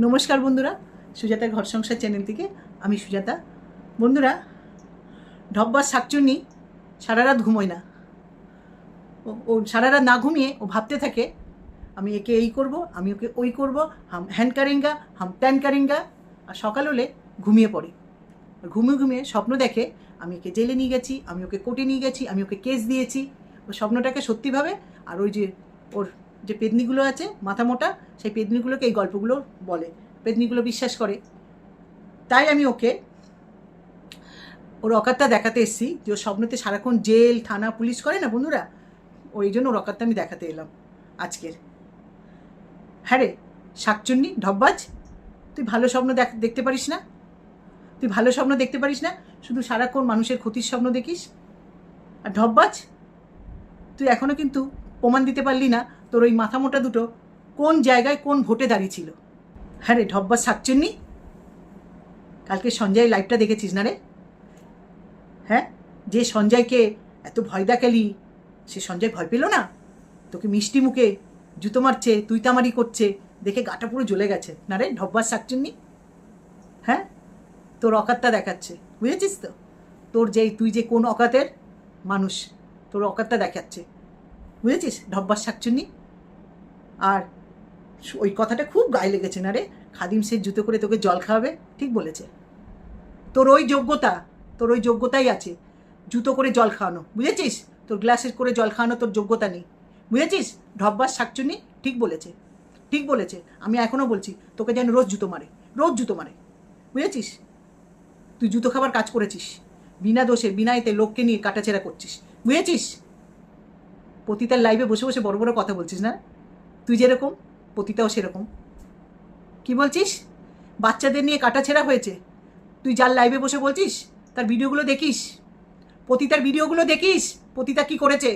নমস্কার বন্ধুরা, সুজাতা ঘর সংসার চ্যানেল থেকে আমি সুজাতা। বন্ধুরা, ঢব্বার শাকচুন্নি সারা রাত ঘুমোয় না। ও- সারা রাত না ঘুমিয়ে ও ভাবতে থাকে, আমি একে এই করব, আমি ওকে ওই করব, হাম হ্যান কারেঙ্গা, হাম ত্যান কারেঙ্গা, আর সকাল হলে ঘুমিয়ে পড়ে। ঘুমিয়ে ঘুমিয়ে স্বপ্ন দেখে, আমি একে জেলে নিয়ে গেছি, আমি ওকে কোর্টে নিয়ে গেছি, আমি ওকে কেস দিয়েছি। ও স্বপ্নটাকে সত্যিভাবে আর ওই যে ওর যে পেদনিগুলো আছে, মাথা মোটা, সেই পেদনিগুলোকে এই গল্পগুলো বলে। পেদনিগুলো বিশ্বাস করে। তাই আমি ওকে, ওর অকাতটা দেখাতে এসেছি যে ওর স্বপ্নতে সারাক্ষণ জেল, থানা, পুলিশ করে না বন্ধুরা? ওই জন্য ওর অকাতটা আমি দেখাতে এলাম আজকের। হ্যাঁ রে, শাকচুন্নি ঢব্বাজ তুই ভালো স্বপ্ন দেখ, দেখতে পারিস না? তুই ভালো স্বপ্ন দেখতে পারিস না? শুধু সারাক্ষণ মানুষের ক্ষতির স্বপ্ন দেখিস? আর ঢব্বাজ তুই এখনও কিন্তু প্রমাণ দিতে পারলি না, তোর ওই মাথা মোটা দুটো কোন জায়গায় কোন ভোটে দাঁড়িয়েছিল হ্যাঁ রে ঢব্বাজ শাকচুন্নি কালকে সঞ্জয় লাইভটা দেখেছিস না রে? হ্যাঁ? যে সঞ্জয়কে এত ভয় দেখালি, সে সঞ্জয় ভয় পেল না? তোকে মিষ্টি মুখে জুতো মারছে তুই তামারি করছে, দেখে গাটা পুরো জ্বলে গেছে। না রে ঢব্বার শাকচুন্নি হ্যাঁ? তোর অকাতটা দেখাচ্ছে, বুঝেছিস তো? তোর যেই, তুই যে কোন অকাতের মানুষ, তোর অকাতটা দেখাচ্ছে। বুঝেছিস? ঢব্বার শাকচুন্নি? আর ওই কথাটা খুব গায়ে লেগেছে না রে? খাদিম সে জুতো করে তোকে জল খাওয়াবে? ঠিক বলেছে। তোর ওই যোগ্যতা, তোর ওই যোগ্যতাই আছে। জুতো করে জল খাওয়ানো, বুঝেছিস? তোর গ্লাসের করে জল খাওয়ানো তোর যোগ্যতা নেই। বুঝেছিস? ঢব্বার শাকচুনি ঠিক বলেছে। ঠিক বলেছে। আমি এখনও বলছি, তোকে যেন রোজ জুতো মারে, রোজ জুতো মারে। বুঝেছিস? তুই জুতো খাবার কাজ করেছিস। বিনা দোষে, বিনা এতে লোককে নিয়ে কাটাছেড়া করছিস। বুঝেছিস? পতিতার লাইভে বসে বসে বড় বড় কথা বলছিস না? তুই যেরকম, পতিতাও সেরকম। কি বলছিস? বাচ্চাদের নিয়ে কাটাছেড়া হয়েছে। তুই যার লাইভে বসে বলছিস, তার ভিডিওগুলো দেখিস। পতিতার ভিডিওগুলো দেখিস, পতিতা কি করেছে?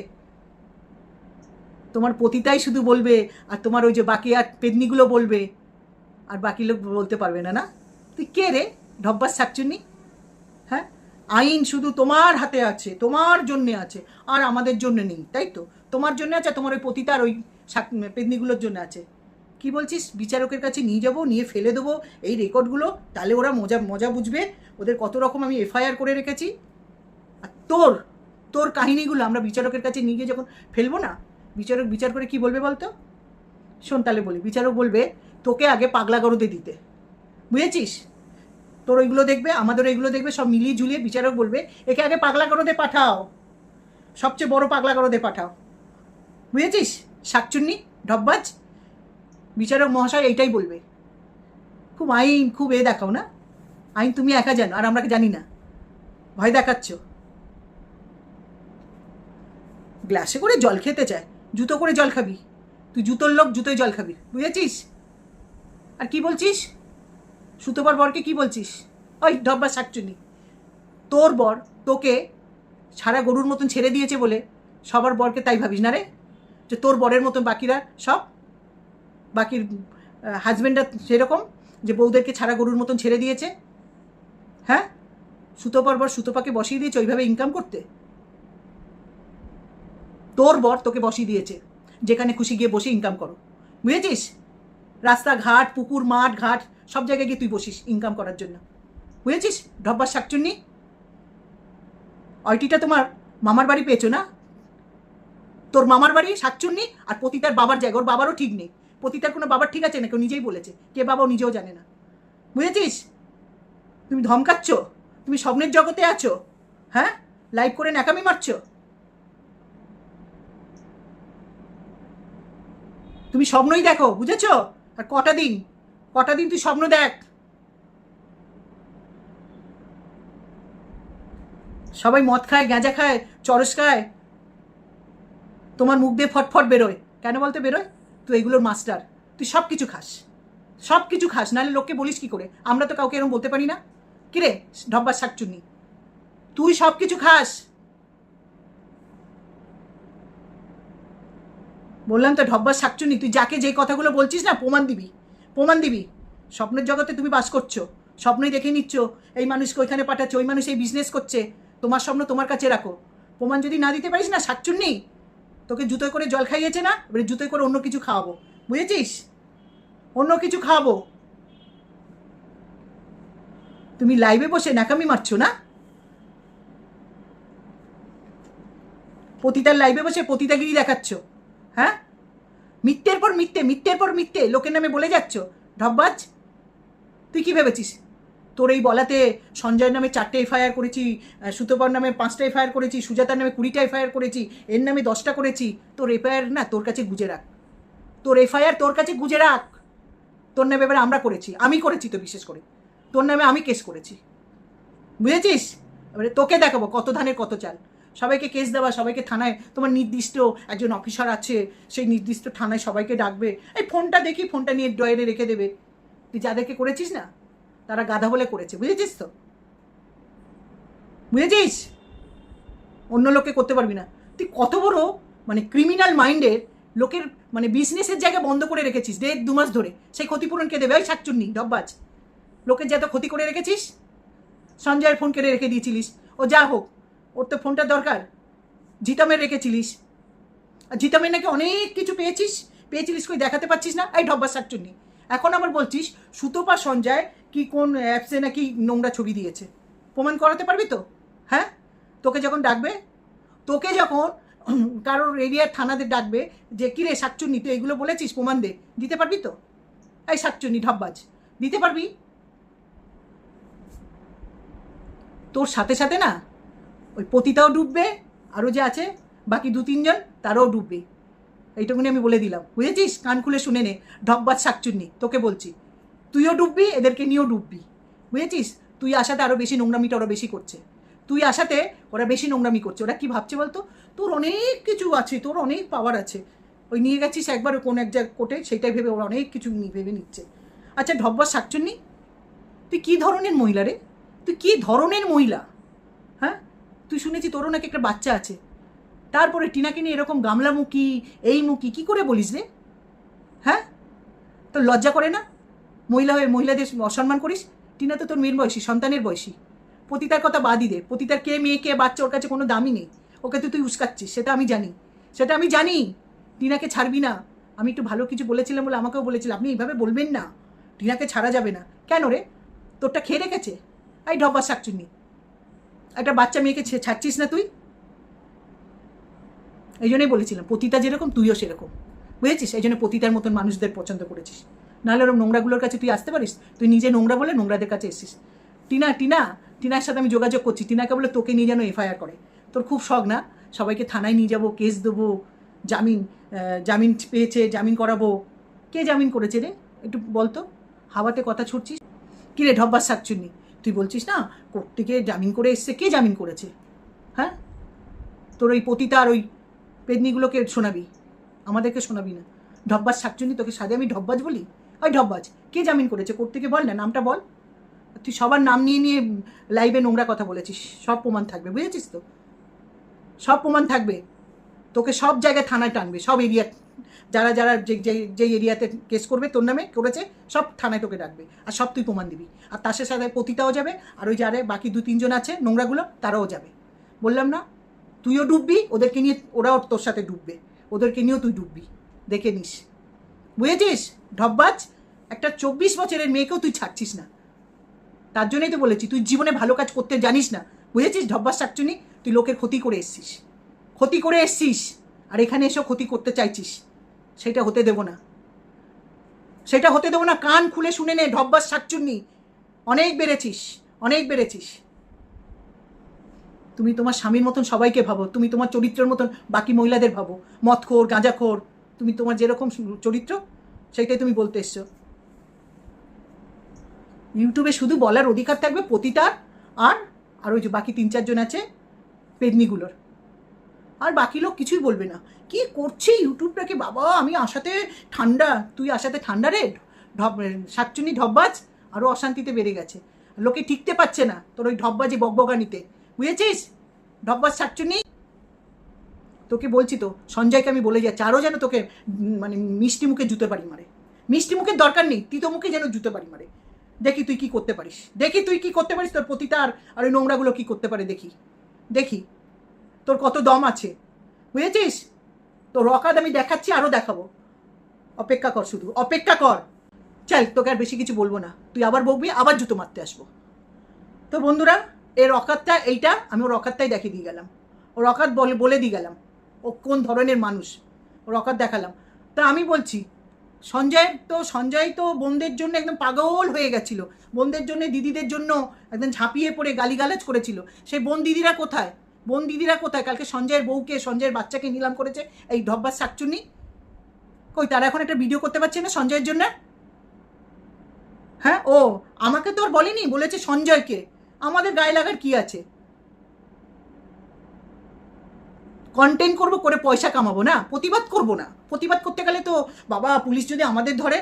তোমার পতিতাই শুধু বলবে, আর তোমার ওই যে বাকি আর পেদনিগুলো বলবে। আর বাকি লোক বলতে পারবে না না? তুই কে রে? ঢব্বাস শাকচুন্নি? হ্যাঁ? আইন শুধু তোমার হাতে আছে, তোমার জন্যে আছে, আর আমাদের জন্য নেই, তাই তো? তোমার জন্য আছে, তোমার ওই পতিতার ওই পেদনিগুলোর জন্য আছে। কি বলছিস? বিচারকের কাছে নিয়ে যাব, নিয়ে ফেলে দেবো এই রেকর্ডগুলো, তাহলে ওরা মজা মজা বুঝবে। ওদের কত রকম আমি এফআইআর করে রেখেছি। আর তোর তোর কাহিনীগুলো আমরা বিচারকের কাছে নিয়ে গিয়ে যখন ফেলব না, বিচারক বিচার করে কি বলবে বলতো? শোন তাহলে বলি, বিচারক বলবে, তোকে আগে পাগলা গরুতে দিতে। বুঝেছিস? তোর ওইগুলো দেখবে, আমাদের ওইগুলো দেখবে, সব মিলিয়ে ঝুলিয়ে বিচারক বলবে, একে আগে পাগলা গরুতে পাঠাও। সবচেয়ে বড় পাগলা গরুতে পাঠাও। বুঝেছিস? শাকচুন্নি ঢব্বাজ বিচারক মহাশয় এইটাই বলবে। খুব আইন, খুব এ দেখাও না? আইন তুমি একা জানো, আর আমরা জানি না। ভয় দেখাচ্ছ? গ্লাসে করে জল খেতে চায়। জুতো করে জল খাবি। তুই জুতোর লোক, জুতোয় জল খাবি। বুঝেছিস? আর কি বলছিস? সুতোবার বরকে কি বলছিস? ওই ডব্বা শাকচুনি তোর বর তোকে সারা গরুর মতন ছেড়ে দিয়েছে বলে সবার বরকে তাই ভাবিস না রে? যে তোর বরের মতন বাকিরা সব বাকির হাজব্যান্ডরা সেরকম, যে বউদেরকে ছাড়া গরুর মতন ছেড়ে দিয়েছে হ্যাঁ? সুতোপার বর সুতোপাকে বসিয়ে দিয়েছে ওইভাবে ইনকাম করতে। তোর বর তোকে বসিয়ে দিয়েছে, যেখানে খুশি গিয়ে বসে ইনকাম করো। বুঝেছিস? রাস্তাঘাট, পুকুর, মাঠ, ঘাট, সব জায়গায় গিয়ে তুই বসিস ইনকাম করার জন্য। বুঝেছিস? ঢব্বার শাকচুন্নি? অয়টিটা তোমার মামার বাড়ি পেয়েছ না? তোর মামার বাড়ি শাকচুন্নি আর পতিতার বাবার জায়গা, ওর বাবারও ঠিক নেই। পতিতার কোনো বাবার ঠিক আছে না কেউ নিজেই বলেছে। কে বাবাও নিজেও জানে না। বুঝেছিস? তুমি ধমকাচ্ছ তুমি স্বপ্নের জগতে আছো? হ্যাঁ? লাইভ করে ন্যাকামি মারছো? তুমি স্বপ্নই দেখো, বুঝেছ? আর কটা দিন? কটা দিন তুই স্বপ্ন দেখ? সবাই মদ খায় গাঁজা খায়, চরস খায়। তোমার মুখ দিয়ে ফটফট বেরোয়। কেন বলতে বেরোয়? তুই এগুলোর মাস্টার। তুই সব কিছু খাস। সব কিছু খাস। নাহলে লোককে বলিস কি করে? আমরা তো কাউকে এরকম বলতে পারি না। কিরে ঢব্বার শাকচুন্নি তুই সব কিছু খাস। বললাম তো ঢব্বার শাকচুনি তুই যাকে যেই কথাগুলো বলছিস না, প্রমাণ দিবি। প্রমাণ দিবি। স্বপ্নের জগতে তুমি বাস করছ। স্বপ্নই দেখে নিচ্ছ। এই মানুষকে ওইখানে পাঠাচ্ছ, ওই মানুষ এই বিজনেস করছে। তোমার স্বপ্ন তোমার কাছে রাখো। প্রমাণ যদি না দিতে পারিস না শাকচুন্নি তোকে জুতো করে জল খাইয়েছে না? এবারে জুতোয় করে অন্য কিছু খাওয়াবো। বুঝেছিস? অন্য কিছু খাওয়াবো। তুমি লাইভে বসে নাকামি মারছো না? পতিতার লাইভে বসে পতিতাগিরি দেখাচ্ছ। হ্যাঁ? মিথ্যের পর মিথ্যে, মিথ্যের পর মিথ্যে, লোকের নামে বলে যাচ্ছ। ঢব্বাজ তুই কি ভেবেছিস? তোর এই বলাতে সঞ্জয় নামে চারটে এফআইআর করেছি সুতপর নামে পাঁচটা এফআইআর করেছি, সুজাতার নামে কুড়িটা এফআইআর করেছি, এর নামে দশটা করেছি, তোর এফআইআর না তোর কাছে গুজে রাখ। তোর এফআইআর তোর কাছে গুজে রাখ। তোর নামে এবারে আমরা করেছি, আমি করেছি তো বিশেষ করে। তোর নামে আমি কেস করেছি। বুঝেছিস? এবারে তোকে দেখাবো কত ধানের কত চাল। সবাইকে কেস দেওয়া, সবাইকে থানায়, তোমার নির্দিষ্ট একজন অফিসার আছে, সেই নির্দিষ্ট থানায় সবাইকে ডাকবে। এই ফোনটা দেখি ফোনটা নিয়ে ড্রয়ারে রেখে দেবে। তুই যাদেরকে করেছিস না তারা গাধা বলে করেছে, বুঝেছিস তো? বুঝেছিস? অন্য লোককে করতে পারবি না। তুই কত বড় মানে ক্রিমিনাল মাইন্ডের লোকের মানে বিজনেসের জায়গা বন্ধ করে রেখেছিস দেড়, দু মাস ধরে। সেই ক্ষতিপূরণ কে দেবে? ওই শাকচুন্নি, ডব্বাজ। লোকের যা তো ক্ষতি করে রেখেছিস, সঞ্জয়ের ফোন কেড়ে রেখে দিয়েছিলিস। ও যা হোক, ওর তো ফোনটা দরকার। জিতামের রেখেছিলিস। আর জিতামের নাকি অনেক কিছু পেয়েছিস, পেয়েছিলিস কই দেখাতে পাচ্ছিস না? এই ঢব্বা শাকচুন্নি। এখন আবার বলছিস সুতপা সঞ্জয় কি কোন অ্যাপসে নাকি নোংরা ছবি দিয়েছে? প্রমাণ করাতে পারবি তো? হ্যাঁ? তোকে যখন ডাকবে, তোকে যখন কারোর এরিয়ার থানাদের ডাকবে যে কিরে শাকচুন্নি, তুই এগুলো বলেছিস? প্রমাণ দে। দিতে পারবি তো? এই শাকচুন্নি ঢব্বাজ, দিতে পারবি? তোর সাথে সাথে না, ওই পতিতাও ডুববে, আরও যে আছে, বাকি দু তিনজন তারাও ডুববে। এইটুকুনি আমি বলে দিলাম। বুঝেছিস? কান খুলে শুনে নে। ঢকবাজ শাকচুন্নি, তোকে বলছি। তুইও ডুববি, এদেরকে নিয়েও ডুববি। বুঝেছিস? তুই আসাতে আরও বেশি নোংরামিটা ওরা বেশি করছে। তুই আসাতে ওরা বেশি নোংরামি করছে। ওরা কি ভাবছে বলতো? তোর অনেক কিছু আছে, তোর অনেক পাওয়ার আছে। ওই নিয়ে গেছিস একবার কোন এক জায়গা কোটে সেটাই ভেবে ওরা অনেক কিছু ভেবে নিচ্ছে। আচ্ছা ঢব্বাজ শাকচুন্নি, তুই কী ধরনের মহিলা রে? তুই কী ধরনের মহিলা? হ্যাঁ? তুই শুনেছি তোরও নাকি একটা বাচ্চা আছে। তারপরে টিনাকে নিয়ে এরকম গামলামুখী, এই মুখী, কী করে বলিস রে? হ্যাঁ? তোর লজ্জা করে না? মহিলা হয়ে মহিলাদের অসম্মান করিস? টিনা তো তোর মেয়ের বয়সী, সন্তানের বয়সী। পতিতার কথা বাদই দে পতিতার কে মেয়ে, কে বাচ্চা, ওর কাছে কোনো দামই নেই। ওকে তো তুই উস্কাচ্ছিস, সেটা আমি জানি। সেটা আমি জানি। টিনাকে ছাড়বি না। আমি একটু ভালো কিছু বলেছিলাম বলে আমাকেও বলেছিলাম আপনি এইভাবে বলবেন না। টিনাকে ছাড়া যাবে না। কেন রে? তোরটা খেয়ে রেখেছে? এই ডব্বা শাকচুন্নি। একটা বাচ্চা মেয়েকে ছাড়ছিস না তুই? এই জন্যই বলেছিলাম, পতিতা যেরকম, তুইও সেরকম। বুঝেছিস? এই জন্য পতিতার মতন মানুষদের পছন্দ করেছিস। নাহলে ওরকম নোংরাগুলোর কাছে তুই আসতে পারিস? তুই নিজে নোংরা বলে নোংরাদের কাছে এসিস টিনা টিনা, টিনার সাথে আমি যোগাযোগ করছি। টিনাকে বলে তোকে নিয়ে যেন এফআইআর করে। তোর খুব শখ না? সবাইকে থানায় নিয়ে যাব, কেস দেবো, জামিন জামিন পেয়েছে, জামিন করাবো। কে জামিন করেছে রে? একটু বলতো হাওয়াতে কথা ছুটছিস? কী রে, ঢব্বার শাকচুন্নি তুই বলছিস না কোর্ট থেকে জামিন করে এসছে? কে জামিন করেছে? হ্যাঁ? তোর ওই পতিতা আর ওই পেদনিগুলোকে শোনাবি। আমাদেরকে শোনাবি না। ঢব্বাজ শাকচুন্নি, তোকে সাদে আমি ঢব্বাজ বলি? ওই ঢব্বাজ, কে জামিন করেছে? কোর্ট থেকে বল না, নামটা বল। তুই সবার নাম নিয়ে নিয়ে লাইভে নোংরা কথা বলেছিস। সব প্রমাণ থাকবে, বুঝেছিস তো? সব প্রমাণ থাকবে। তোকে সব জায়গায় থানায় টানবে, সব এরিয়া, যারা যারা যে, যে- এরিয়াতে কেস করবে, তোর নামে করেছে, সব থানায় তোকে ডাকবে। আর সব তুই প্রমাণ দিবি। আর তার সাথে পতিতাও যাবে, আর ওই যারা বাকি দু তিনজন আছে নোংরাগুলো, তারাও যাবে। বললাম না? তুইও ডুববি, ওদেরকে নিয়ে ওরাও তোর সাথে ডুববে। ওদেরকে নিয়েও তুই ডুববি। দেখে নিস। বুঝেছিস? ঢব্বাজ একটা চব্বিশ বছরের মেয়েকেও তুই ছাড়ছিস না। তার জন্যই তো বলেছি, তুই জীবনে ভালো কাজ করতে জানিস না। বুঝেছিস ঢব্বাস শাকচুনি? তুই লোকের ক্ষতি করে এসছিস। ক্ষতি করে এসছিস। আর এখানে এসেও ক্ষতি করতে চাইছিস। সেটা হতে দেবো না। সেটা হতে দেবো না। কান খুলে শুনে নে ঢব্বাস শাকচুন্নি অনেক বেড়েছিস অনেক বেড়েছিস। তুমি তোমার স্বামীর মতন সবাইকে ভাবো, তুমি তোমার চরিত্রের মতন বাকি মহিলাদের ভাবো। মদখোর, গাঁজাখোর, তুমি তোমার যেরকম চরিত্র, সেইটাই তুমি বলতে এসছো। ইউটিউবে শুধু বলার অধিকার থাকবে পতিতার আর আর ওই যে বাকি তিন চারজন আছে, পেদনিগুলোর। আর বাকি লোক কিছুই বলবে না। কি করছে ইউটিউবটাকে? বাবা, আমি আশাতে ঠান্ডা, তুই আশাতে ঠান্ডা রে ঢব শাকচুনি ঢব্বাজ আরও অশান্তিতে বেড়ে গেছে। লোকে টিকতে পারছে না তোর ওই ঢব্বাজি বকবগানিতে বুঝেছিস? ঢব্বাজ শাকচুনি তোকে বলছি তো, সঞ্জয়কে আমি বলে যাচ্ছি, আরও যেন তোকে মানে মিষ্টি মুখে জুতে পারি মারে। মিষ্টি মুখের দরকার নেই, তিতো মুখে যেন জুতে পারি মারে। দেখি তুই কি করতে পারিস। দেখি তুই কি করতে পারিস তোর পতিতার আর ওই নোংরাগুলো কি করতে পারে দেখি। দেখি, তোর কত দম আছে। বুঝেছিস? তোর রকাদ আমি দেখাচ্ছি, আরও দেখাবো। অপেক্ষা কর শুধু, অপেক্ষা কর। চল, তোকে আর বেশি কিছু বলব না। তুই আবার বকবি, আবার জুতো মারতে আসব। তো বন্ধুরা এর অকাতটা এইটা আমি ওর অকাতটাই দেখিয়ে দিয়ে গেলাম। ওর অকাত বলে বলে দিয়ে গেলাম, ও কোন ধরনের মানুষ? ওর অকাত দেখালাম। তা আমি বলছি, সঞ্জয় তো সঞ্জয় তো বোনদের জন্য একদম পাগল হয়ে গেছিল। বোনদের জন্য, দিদিদের জন্য একদম ঝাঁপিয়ে পড়ে গালিগালাজ করেছিল। সেই বোন দিদিরা কোথায়? বোন দিদিরা কোথায়? কালকে সঞ্জয়ের বউকে, সঞ্জয়ের বাচ্চাকে নিলাম করেছে এই ঢব্বার শাকচুনি কই, তারা এখন একটা ভিডিও করতে পারছে না সঞ্জয়ের জন্য? হ্যাঁ ও, আমাকে তো আর বলেনি, বলেছে সঞ্জয়কে। আমাদের গায়ে লাগার কি আছে? কন্টেন্ট করব, করে পয়সা কামাবো না? প্রতিবাদ করব না? প্রতিবাদ করতে গেলে তো, বাবা, পুলিশ যদি আমাদের ধরে,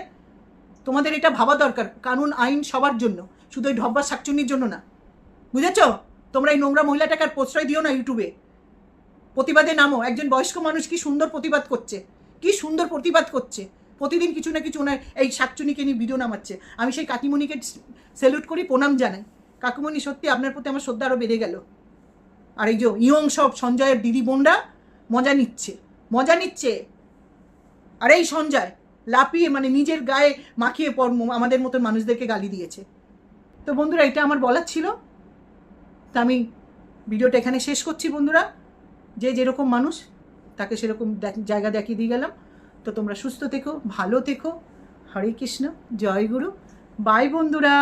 তোমাদের এটা ভাবা দরকার। কানুন, আইন সবার জন্য। শুধু ওই ঢব্বার শাকচুন্নির জন্য না। বুঝেছ? তোমরা এই নোংরা মহিলাটাকে আর প্রশ্রয় দিও না ইউটিউবে। প্রতিবাদে নামো। একজন বয়স্ক মানুষ কি সুন্দর প্রতিবাদ করছে? কি সুন্দর প্রতিবাদ করছে? প্রতিদিন কিছু না কিছু ওনার এই শাকচুনিকে নিয়ে ভিডিও নামাচ্ছে। আমি সেই কাকিমণিকে স্যালুট করি, প্রণাম জানাই। কাকিমণি, সত্যি আপনার প্রতি আমার শ্রদ্ধা আরও বেড়ে গেল। আর এই যে ইয়ং সব সঞ্জয়ের দিদি বোনরা, মজা নিচ্ছে মজা নিচ্ছে। আর এই সঞ্জয় লাপিয়ে মানে নিজের গায়ে মাখিয়ে পর আমাদের মতো মানুষদেরকে গালি দিয়েছে। তো বন্ধুরা, এটা আমার বলার ছিল। তা আমি ভিডিওটা এখানে শেষ করছি বন্ধুরা। যে যেরকম মানুষ, তাকে সেরকম জায়গা দেখিয়ে দিয়ে গেলাম। তো তোমরা সুস্থ থেকো, ভালো থেকো। হরে কৃষ্ণ, জয় গুরু। বাই বন্ধুরা।